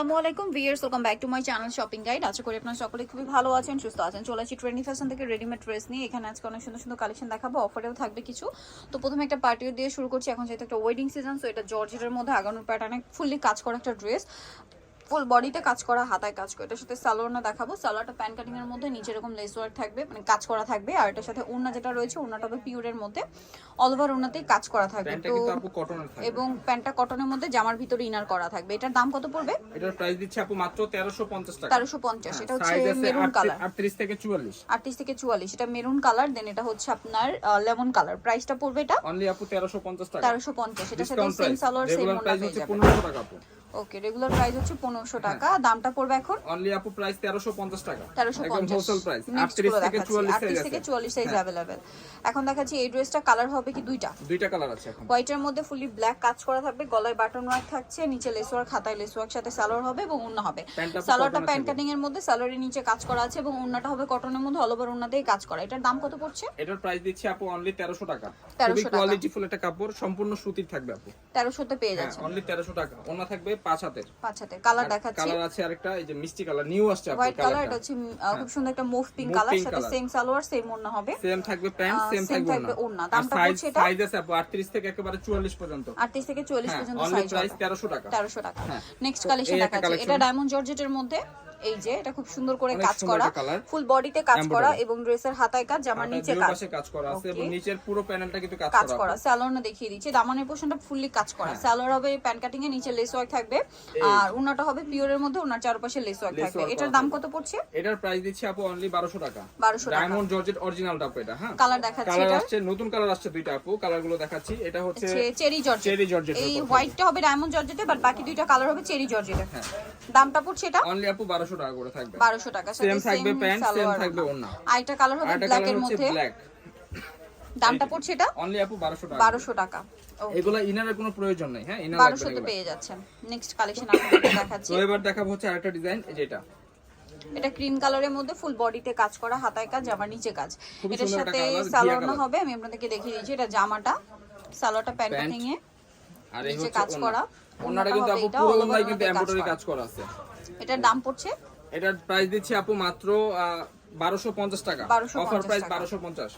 আসসালামু আলাইকুম viewers welcome back to my channel shopping guide আশা করি আপনারা সকলে খুবই ভালো আছেন, সুস্থ আছেন। চলে আসি ট্রেন্ডি ফ্যাশন থেকে রেডিমেড ড্রেস নিয়ে। এখানে আজকে অনেক সুন্দর সুন্দর কালেকশন দেখাবো অফারেও থাকবে কিছু। তো প্রথমে একটা পার্টিও দিয়ে শুরু করছি। এখন যেহেতু একটা ওয়েডিং সিজন সো এটা জর্জেটের মধ্যে আগানোর প্যাটার্নে ফুললি কাজ করা একটা ড্রেস ফুল বডিতে কাজ করা হাতায় কাজ করা। এটার সাথে সালোয়ারটা দেখাবো। সালোয়ারটা প্যান কাটিং এর মধ্যে নিচে এরকম লেস ওয়ার্ক থাকবে মানে কাজ করা থাকবে। আর এটার সাথে ওড়না যেটা রয়েছে ওড়নাটা হবে পিওরের মধ্যে। অল ওভার ওড়নাতেই কাজ করা থাকবে। তো কিন্তু আপু কটনের থাকবে। এবং প্যান্টটা কটনের মধ্যে জামার ভিতরে ইনার করা থাকবে। এটার দাম কত পড়বে? এটার প্রাইস দিচ্ছে আপু মাত্র 1350 টাকা। তেরোশো পঞ্চাশ। এটা হচ্ছে মেরুন কালার 38 থেকে 44 আটত্রিশ থেকে চুয়াল্লিশ। এটা মেরুন কালার দেন এটা হচ্ছে আপনার লেমন কালার প্রাইসটা পড়বে এটা? অনলি আপু 1350 টাকা। তেরোশো পঞ্চাশ। এটার সাথে সেম সালোয়ার সেম প্রাইস পেয়ে হচ্ছে যাবে 1500 টাকা আপু। ওকে রেগুলার প্রাইস হচ্ছে পনেরোশো টাকা। দামটা পড়বে এখন? অনলি আপু প্রাইস 1350 টাকা। তেরোশো একদম পঞ্চাশ। হোলসেল প্রাইস নেক্সট 38 থেকে 44 আটত্রিশ সাইজ থেকে আছে। চুয়াল্লিশ সাইজ হ্যাঁ। অ্যাভেলেবেল এখন দেখাচ্ছি এই ড্রেসটা কালার হবে কি দুইটা? দুইটা কালার আছে এখন। হোয়াইটের মধ্যে ফুলি ব্ল্যাক কাজ করা থাকবে গলায় বাটন ওয়ার্ক থাকছে নিচে লেসওয়ার্ক খাতায় লেসওয়ার্ক সাথে সালোয়ার হবে এবং উন্না হবে। সালোয়ারটা প্যান্ট কাটিং এর মধ্যে সালোয়ারের নিচে কাজ করা আছে এবং উন্নাটা হবে কটনের মধ্যে অল ওভার ওন্না দিয়ে কাজ করা। এটার দাম কত পড়ছে? এটার প্রাইস দিচ্ছি আপু অনলি 1300 টাকা। 1300 খুবই। কোয়ালিটিফুল একটা কাপড় সম্পূর্ণ সুতির থাকবে আপু। তেরোশোতে পেয়ে হ্যাঁ যাচ্ছে অনলি 1300 টাকা। ওনা থাকবে পাঁচ হাতের। পাঁচ কালার দেখাচ্ছি। কালার আছে আরেকটা এই যে মিষ্টি কালার নিউ আসছে আপু হোয়াইট কালার এটা হচ্ছে খুব সুন্দর একটা মুভ পিঙ্ক কালার সাথে। সেম সালোয়ার সেম ওন্না হবে। সেম থাকবে প্যান্ট সেম থাকবে ওড়না। দামটা হচ্ছে এটা? সাইজ আছে আপু 38 থেকে একেবারে 44 পর্যন্ত। আটত্রিশ থেকে চল্লিশ হ্যাঁ পর্যন্ত সাইজ প্রাইস 1300 টাকা। তেরোশো টাকা। হ্যাঁ। নেক্সট তো কালেকশন দেখাচ্ছি। এটা ডায়মন্ড জর্জেটের মধ্যে এই যে এটা খুব সুন্দর করে কাজ করা। ফুল বডিতে কাজ করা এবং ড্রেসের হাতায় কাজ জামার নিচে কাজ। কাজ করা আছে এবং নিচের পুরো প্যানেলটা কিন্তু কাজ করা স্যালোয়ারটা দেখিয়ে দিচ্ছি। দামানের পোর্শনটা ফুললি কাজ করা। স্যালোয়ার হবে প্যান কাটিং এ নিচে লেস ওয়ার্ক থাকবে। আর উনাটা হবে পিওরের মধ্যে ওনার চারপাশে লেস ওয়ার্ক থাকবে। এটার দাম কত পড়ছে? এটার প্রাইস দিচ্ছি আপু অনলি 1200 টাকা। 1200 টাকা। ডায়মন্ড জর্জেট অরিজিনালটা আপু এটা হ্যাঁ? কালার দেখাচ্ছি কালার আসছে নতুন কালার আসছে দুইটা আপু। কালারগুলো দেখাচ্ছি। এটা হচ্ছে চেরি জর্জেট চেরি জর্জেট এই হোয়াইটটা হবে ডায়মন্ড জর্জেটে বাট বাকি দুইটা কালার হবে চেরি জর্জেটে হ্যাঁ। দামটা পড়ছে এটা? অনলি আপু 1200 টাকা করে থাকবে। টাকা সেম থাকবে প্যান্ট সেম থাকবে ওড়না। আরেকটা কালার হবে ব্ল্যাক এর মধ্যে। ব্ল্যাক দামটা পড়ছে এটা? অনলি আপু 1200 টাকা। টাকা। এগুলা ইনারের কোনো প্রয়োজন নাই হ্যাঁ? ইনার এগুলা। পেয়ে যাচ্ছেন। নেক্সট কালেকশন আপনাদের দেখাচ্ছি। তো এবার দেখাবো হচ্ছে আরেকটা ডিজাইন যেটা এটা। ক্রিম কালারের মধ্যে ফুল বডিতে কাজ করা হাতায় কাজ জামার নিচে কাজ। এটার সাথে সালোয়ার হবে আমি আপনাদেরকে দেখিয়ে দিচ্ছি। এটা জামাটা সালোয়ারটা প্যান্ট Pant। আর এই হচ্ছে কাজ করা ওনাটা কিন্তু আপু পুরো ওনায় কিন্তু এমব্রয়ডারি কাজ করা আছে। এটার দাম পড়ছে? এটার প্রাইস দিচ্ছি আপু মাত্র বারোশো পঞ্চাশ টাকা। অফার প্রাইস টাকা। বারোশো পঞ্চাশ।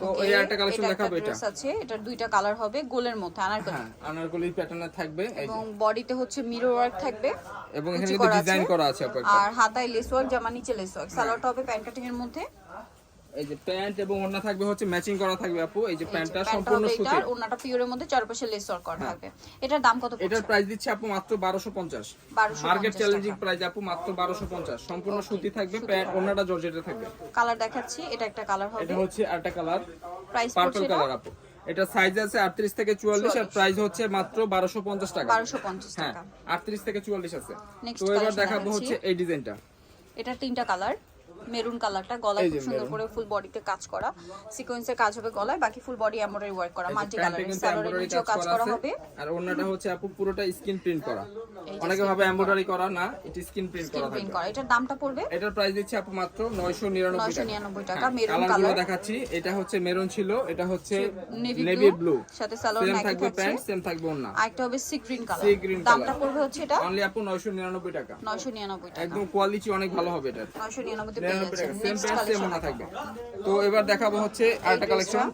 তো এই একটা কালেকশন দেখাবো এটা। আছে এটার দুইটা কালার হবে গোলের মধ্যে আনারকলি। হ্যাঁ আনারকলি প্যাটার্নের থাকবে এবং বডিতে হচ্ছে মিরর ওয়ার্ক থাকবে। এবং এখানে কিন্তু ডিজাইন করা আছে আপু আর হাতায় লেস ওয়ার্ক জামা নিচে লেস ওয়ার্ক সালোয়ারটা হবে প্যান্ট কাটিং এর মধ্যে এই যে প্যান্ট এবং ওড়না থাকবে হচ্ছে ম্যাচিং করা থাকবে আপু। এই যে প্যান্টটা সম্পূর্ণ হবে সুতি এটার পিওরের মধ্যে চারপাশে লেস ওয়ার্ক করা থাকবে। এটার দাম কত পড়ছে? এটার প্রাইস দিচ্ছে আপু মাত্র বারোশো পঞ্চাশ। 1250 মার্কেট চ্যালেঞ্জিং প্রাইস আপু মাত্র বারোশো পঞ্চাশ। সম্পূর্ণ সুতি থাকবে প্যান্ট ওড়নাটা জর্জেটে থাকবে। কালার দেখাচ্ছি এটা একটা কালার হবে। এটা হচ্ছে আরেকটা কালার প্রাইস পার্পল কালার আপু। এটা সাইজ আছে আটত্রিশ থেকে চুয়াল্লিশ আর প্রাইস হচ্ছে মাত্র বারোশো পঞ্চাশ টাকা। 1250 হ্যাঁ টাকা। আটত্রিশ থেকে চুয়াল্লিশ আছে। তো এবার দেখাবো। হচ্ছে এই ডিজাইনটা এটা তিনটা কালার মেরুন কালারটা গলায় খুব সুন্দর করে ফুল বডিতে কাজ করা। সিকোয়েন্সের কাজ হবে গলায় বাকি ফুল বডি এমব্রয়ডারি ওয়ার্ক করা মাল্টি কালারের এমব্রয়ডারি নিচেও কাজ করা হবে। আর ওড়নাটা হচ্ছে আপু পুরোটা স্ক্রিন প্রিন্ট করা। অনেকে ভাবে এমব্রয়ডারি করা। না এটা স্ক্রিন প্রিন্ট করা থাকবে করা। এটার দামটা পড়বে? এটার প্রাইস দিচ্ছে আপু মাত্র 999 999 টাকা, টাকা maroon কালার দেখাচ্ছি। এটা হচ্ছে মেরুন ছিল এটা হচ্ছে নেভি ব্লু সাথে নাকি থাকবে প্যান্ট সেম থাকবে ওড়না। আরেকটা হবে sea green colour Sea green দামটা পড়বে হচ্ছে এটা? অনলি আপু 999 টাকা। 999 টাকা। একদম কোয়ালিটি অনেক ভালো হবে এটা 999 তে পেয়ে 99 যাচ্ছেন টাকা সেম কালেকশন থাকবে। তো এবার দেখাবো হচ্ছে আরেকটা কালেকশন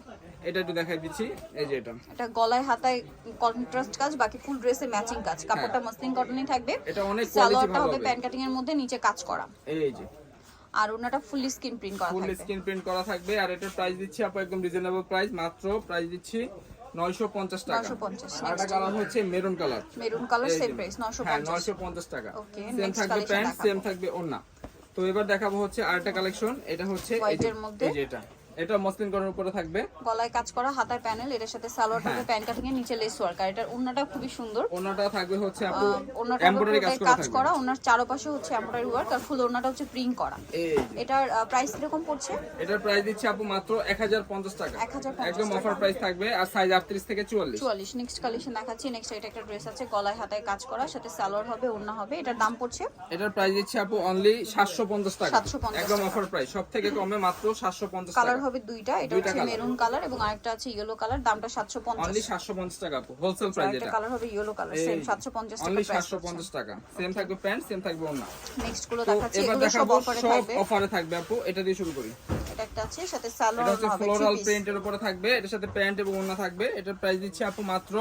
এটা একটু দেখাই দিচ্ছি। এই যে এটা। এটা গলায় হাতায় কন্ট্রাস্ট কাজ বাকি ফুল ড্রেসে ম্যাচিং কাজ। কাপড়টা মসলিন কটনই থাকবে। হ্যাঁ। এটা অনেক সালোয়ারটা ভালো হবে। প্যান্ট কাটিং এর মধ্যে নিচে কাজ করা। এই যে। আর ওনাটা ফুললি স্কিন প্রিন্ট করা ফুল থাকবে। স্ক্রিন প্রিন্ট করা থাকবে। আর এটার প্রাইস দিচ্ছি আপু একদম রিজনেবল প্রাইস মাত্র প্রাইস দিচ্ছি 950 টাকা। 950 আরেকটা কালার হচ্ছে maroon colour maroon colour same price হ্যাঁ 950 950 টাকা। Okay, সেম থাকবে প্যান্ট সেম থাকবে ওড়না। তো এবার দেখাবো হচ্ছে আরেকটা কালেকশন এটা হচ্ছে এই যে এটা। এটা মসলিন করার উপরে থাকবে। গলায় কাজ করা হাতায় প্যানেল এটার সাথে সালোয়ারটা হ্যাঁ। হবে প্যান্ট কাটিং এর নিচে লেস ওয়ার্ক আর এটার ওন্নাটা খুবই সুন্দর। ওড়নাটা থাকবে হচ্ছে আপু এমব্রয়ডারি কাজ করা কাজ করা ওনার চারপাশে হচ্ছে এমব্রয়ডারি ওয়ার্ক আর ফুল ওন্নাটা হচ্ছে প্রিন্ট করা। এটার প্রাইস কীরকম পড়ছে? এটার প্রাইস দিচ্ছি আপু মাত্র 1050 টাকা। 1050 একদম অফার প্রাইস থাকবে আর সাইজ 38 থেকে 44 চুয়াল্লিশ নেক্সট কালেকশন দেখাচ্ছি নেক্সট এটা একটা ড্রেস আছে গলায় হাতায় কাজ করা সাথে সালোয়ার হবে ওন্না হবে এটার দাম পড়ছে? এটার প্রাইস দিচ্ছে আপু অনলি 750 টাকা। 750 একদম অফার প্রাইস সব থেকে কমে মাত্র 750 কালার টাকা। হবে দুইটা এটা হচ্ছে মেরুন কালার এবং আরেকটা আছে ইয়েলো কালার দামটা অনলি টাকা হোলসেল প্রাইস এটা কালার হবে ইয়েলো কালার সেম সাতশো পঞ্চাশ টাকা অনলি টাকা। সেম থাকবে প্যান্ট সেম থাকবে ওনা নেক্সটগুলো দেখাচ্ছি এগুলো সব অফারে থাকবে। অফারে থাকবে আপু এটা দিয়ে শুরু করি। এটা একটা আছে সাথে সালোয়ার হবে ফ্লোরাল প্রিন্টের উপরে থাকবে এটার সাথে প্যান্ট এবং ওনা থাকবে। এটার প্রাইস দিচ্ছি আপু মাত্র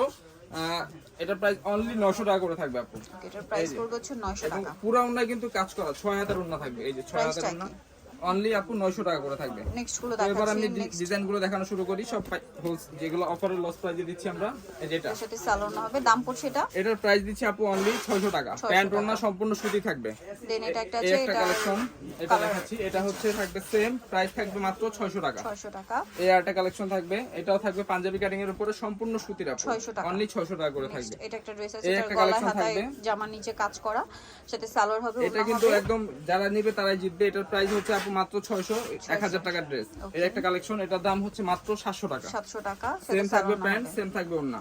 এটার প্রাইস অনলি টাকা করে থাকবে আপু। এটার প্রাইস পড়বে হচ্ছে নয়শো এবং টাকা। পুরা কিন্তু কাজ করা ছয় হাজার ওনা থাকবে এই যে ছয় হাজার ওনা? অনলি আপু নয়শো টাকা করে থাকবে। নেক্সটগুলো তো এবার আমি ডিজাইনগুলো দেখানো শুরু করি সব যেগুলো অফারের লস প্রাইজে দিচ্ছি আমরা এই যেটা সাথে সালোয়ার হবে দাম পড়ছে এটা? এটার প্রাইস দিচ্ছি আপু অনলি ছয়শো টাকা। 600 প্যান্ট ওনা সম্পূর্ণ সুতি থাকবে। দেন এটা একটা আছে এটা কালেকশন এটা দেখাচ্ছি এটা হচ্ছে থাকবে সেম প্রাইস থাকবে মাত্র ছয়শো টাকা। ছয়শো টাকা। এই আরেকটা কালেকশন থাকবে এটাও থাকবে পাঞ্জাবি কাটিং এর উপরে সম্পূর্ণ সুতির আপু। 600 টাকা। অনলি ছয়শো টাকা করে থাকবে। এটা একটা ড্রেস আছে একটা গলায় হাতায় জামার নিচে কাজ করা সাথে সালোয়ার হবে এটা কিন্তু একদম যারা নিবে তারাই জিতবে। এটার প্রাইস হচ্ছে আপু মাত্র ছয়শো এক হাজার টাকার ড্রেস এর একটা কালেকশন এটার দাম হচ্ছে মাত্র সাতশো টাকা। সাতশো টাকা। সেম থাকবে প্যান্ট সেম থাকবে ওনা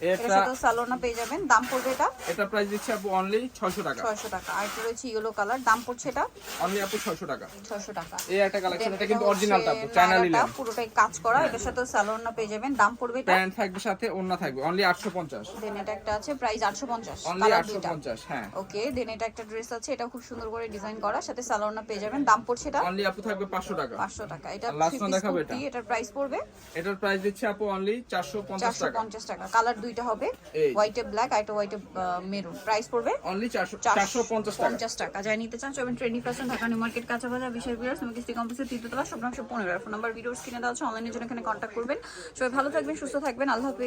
এটা? খুব সুন্দর করে ডিজাইন করা। সাথে স্যালোনা পেয়ে যাবেন। দাম পড়ছে আপু থাকবে 500 টাকা। 500 টাকা। এটা লাস্ট দেখাবো এটার প্রাইস পড়বে? এটার প্রাইস দিচ্ছি আপু অনলি 450 টাকা। টাকা। কালার দুইটা হবে। হোয়াইট হোয়াইটে ব্ল্যাক আর হোয়াইটে মেরুন প্রাইস পড়বে অনলি চারশো চারশো পঞ্চাশ টাকা। পঞ্চাশ টাকা। যাই নিতে চান trending fashion Dhaka new market কাঁচা বাজার বিশেষ বিরাজ আমাকে স্টি কমপ্লেক্সের তৃতীয়তলা শতাংশ পনেরো। ফোন নাম্বার ভিডিওস কিনে দেওয়া অনলাইনে অনলাইনের জন্য এখানে কন্ট্যাক্ট করবেন। সবাই ভালো থাকবেন সুস্থ থাকবেন। আল্লাহ হাফেজ।